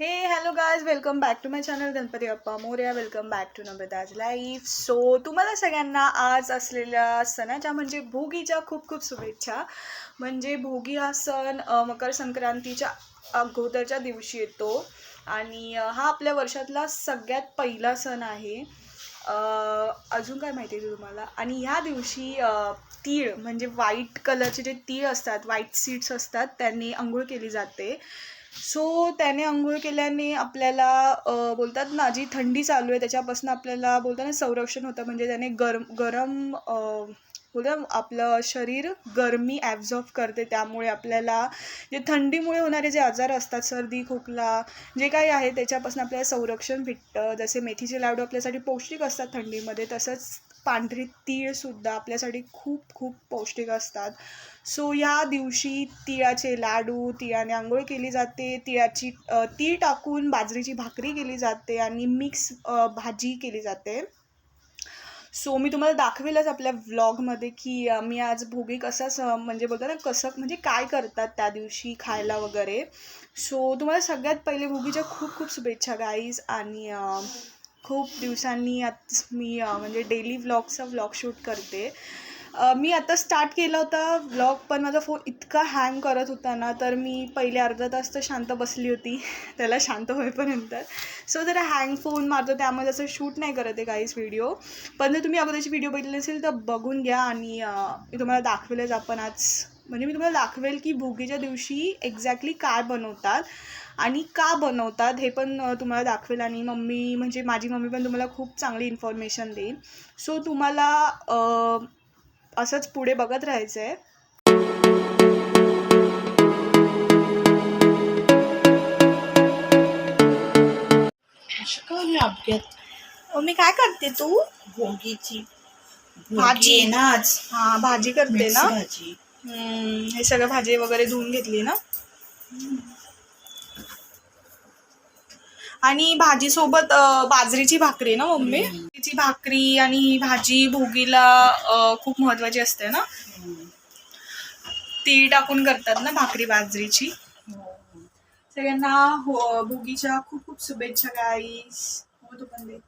Hey hello guys welcome back to my channel Ganpati Bappa Morya welcome back to Namrata's life so तुम्हाला सगळ्यांना आज असलेल्या सणाच्या म्हणजे भोगीच्या खूप खूप शुभेच्छा. म्हणजे भोगी हा सण मकर संक्रांतीच्या अगोदरच्या दिवशी येतो. आणि हा आपल्या वर्षातला सगळ्यात पहिला सण आहे. अजून काय माहिती आहे तुम्हाला? आणि ह्या दिवशी तीळ म्हणजे व्हाईट कलरचे जे तीळ असतात व्हाईट सीड्स असतात त्यांनी आंघोळ केली जाते. सो त्याने आंघोळ केल्याने आपल्याला बोलतात ना जी थंडी चालू आहे त्याच्यापासून आपल्याला बोलतात ना संरक्षण होतं. म्हणजे त्याने गरम गरम बोलतात आपलं शरीर गरमी ॲब्झॉर्ब करते. त्यामुळे आपल्याला जे थंडीमुळे होणारे जे आजार असतात सर्दी खोकला जे काही आहे त्याच्यापासून आपल्याला संरक्षण भेटतं. जसे मेथीचे लाडू आपल्यासाठी पौष्टिक असतात थंडीमध्ये तसंच पांढरी तीळसुद्धा आपल्यासाठी खूप खूप पौष्टिक असतात. सो या दिवशी तिळाचे लाडू तिळाने आंघोळ केली जाते. तिळाची तीळ टाकून बाजरीची भाकरी केली जाते आणि मिक्स भाजी केली जाते. सो मी तुम्हाला दाखवेलच आपल्या व्लॉगमध्ये की मी आज भोगी कसा म्हणजे बघा ना कसं म्हणजे काय करतात त्या दिवशी खायला वगैरे. सो तुम्हाला सगळ्यात पहिले भोगीच्या खूप खूप शुभेच्छा गाईज आणि खूप दिवसांनी आज मी म्हणजे डेली व्लॉगचा व्लॉग शूट करते. मी आता स्टार्ट केला होता व्लॉग पण माझा फोन इतका हँग करत होता ना तर मी पहिले अर्धा तास तर शांत बसली होती. त्याला शांत होईपर्यंत. सो जरा हँग फोन मारतो त्यामध्ये असं शूट नाही करत आहे काहीच व्हिडिओ पण जर तुम्ही अगोदरची व्हिडिओ बघितली नसेल तर बघून घ्या आणि मी तुम्हाला दाखवलेच आपण आज म्हणजे मी तुम्हाला दाखवेल की भोगीच्या दिवशी एक्झॅक्टली काय बनवतात आणि का बनवतात हे पण तुम्हाला दाखवेल आणि मम्मी म्हणजे माझी मम्मी पण तुम्हाला खूप चांगली इन्फॉर्मेशन देईल. सो तुम्हाला असंच पुढे बघत राहायचं आहे मम्मी काय करते तू? भोगीची. भाजी. आहे ना आज. हां भाजी करते ना? भाजी. हे सगळं भाजी वगैरे धुवून घेतली ना. आणि भाजीसोबत बाजरीची भाकरी आहे ना मम्मी? तिची भाकरी आणि ही भाजी भोगीला खूप महत्वाची असते ना. ती टाकून करतात ना भाकरी बाजरीची. सगळ्यांना हो भोगीच्या खूप खूप शुभेच्छा गाईस हो तू पण दे.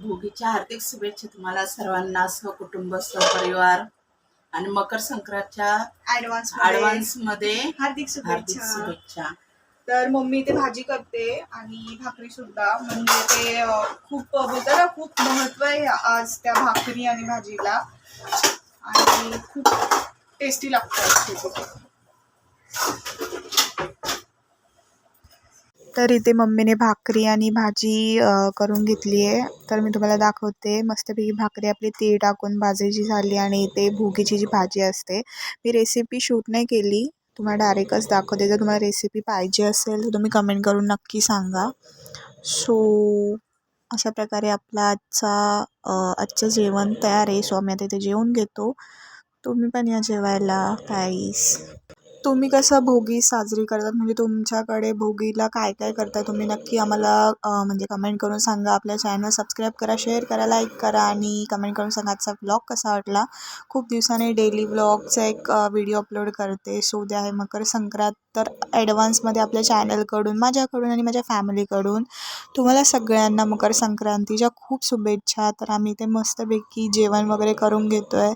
भोगीच्या हार्दिक शुभेच्छा तुम्हाला सर्वांना सहकुटुंब सहपरिवार. आणि मकर संक्रांतच्या ऍडव्हान्स ऍडव्हान्समध्ये हार्दिक हार्दिक शुभेच्छा. शुभेच्छा तर मम्मी ते भाजी करते आणि भाकरी सुद्धा. म्हणजे ते अ, खूप बोलतात ना खूप महत्त्व आहे आज त्या भाकरी आणि भाजीला. आणि खूप टेस्टी लागतात तर इथे मम्मीने भाकरी आणि भाजी करून घेतली आहे. तर मी तुम्हाला दाखवते. मस्तपैकी भाकरी आपली तीळ टाकून भाजीची झाली आणि इथे भोगीची जी भाजी असते मी रेसिपी शूट नाही केली. तुम्हाला डायरेक्टच दाखवते. जर तुम्हाला रेसिपी पाहिजे असेल तर तुम्ही कमेंट करून नक्की सांगा. सो अशा प्रकारे आपला आजचा आजचं जेवण तयार आहे. सो आम्ही आता इथे जेवून घेतो. तुम्ही पण या जेवायला काहीस तुम्ही कसं भोगी साजरी करतात? म्हणजे तुमच्याकडे भोगीला काय काय करता तुम्ही? नक्की आम्हाला म्हणजे कमेंट करून सांगा. आपल्या चॅनल सबस्क्राईब करा शेअर करा लाईक करा आणि कमेंट करून सांगा आजचा ब्लॉग कसा वाटला. खूप दिवसाने डेली ब्लॉगचा एक व्हिडिओ अपलोड करते. सो उद्या आहे मकर संक्रांत. तर ॲडव्हान्समध्ये आपल्या चॅनलकडून माझ्याकडून आणि माझ्या फॅमिलीकडून तुम्हाला सगळ्यांना मकर संक्रांतीच्या खूप शुभेच्छा. तर आम्ही इथे मस्तपैकी जेवण वगैरे करून घेतो आहे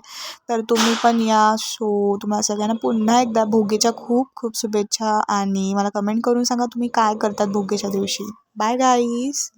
तर तुम्ही पण या. सो तुम्हाला सगळ्यांना पुन्हा एकदा भोगी भोगीच्या खूप खूप शुभेच्छा आणि मला कमेंट करून सांगा तुम्ही काय करतात भोगीच्या दिवशी. Bye guys